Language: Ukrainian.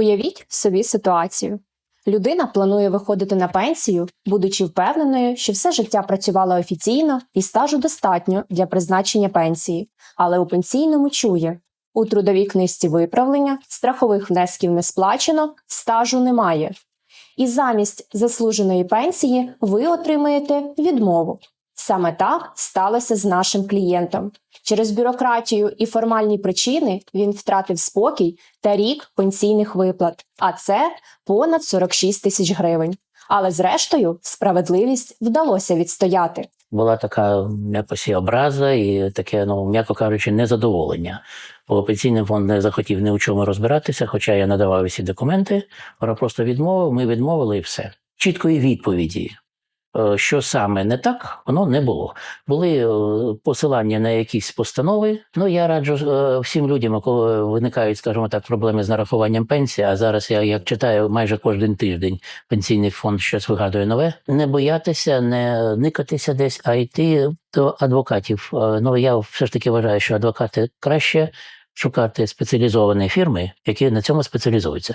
Уявіть собі ситуацію. Людина планує виходити на пенсію, будучи впевненою, що все життя працювала офіційно і стажу достатньо для призначення пенсії, але у пенсійному чує у трудовій книжці виправлення, страхових внесків не сплачено, стажу немає. І замість заслуженої пенсії ви отримаєте відмову. Саме так сталося з нашим клієнтом. Через бюрократію і формальні причини він втратив спокій та рік пенсійних виплат, а це понад 46 тисяч гривень. Але зрештою справедливість вдалося відстояти. була така якось образа, і таке, ну м'яко кажучи, незадоволення. Бо пенсійний фонд не захотів ні у чому розбиратися, хоча я надавав всі документи, вона просто відмовив, ми відмовили і все. Чіткої відповіді. Е, Що саме не так, воно не було. Були е, посилання на якісь постанови. Ну я раджу е, всім людям, коли виникають, скажімо так, проблеми з нарахуванням пенсії. А зараз я як читаю майже кожен тиждень пенсійний фонд щось вигадує нове. Не боятися, не никатися десь, а йти до адвокатів. Ну я все ж таки вважаю, що адвокати краще шукати спеціалізовані фірми, які на цьому спеціалізуються.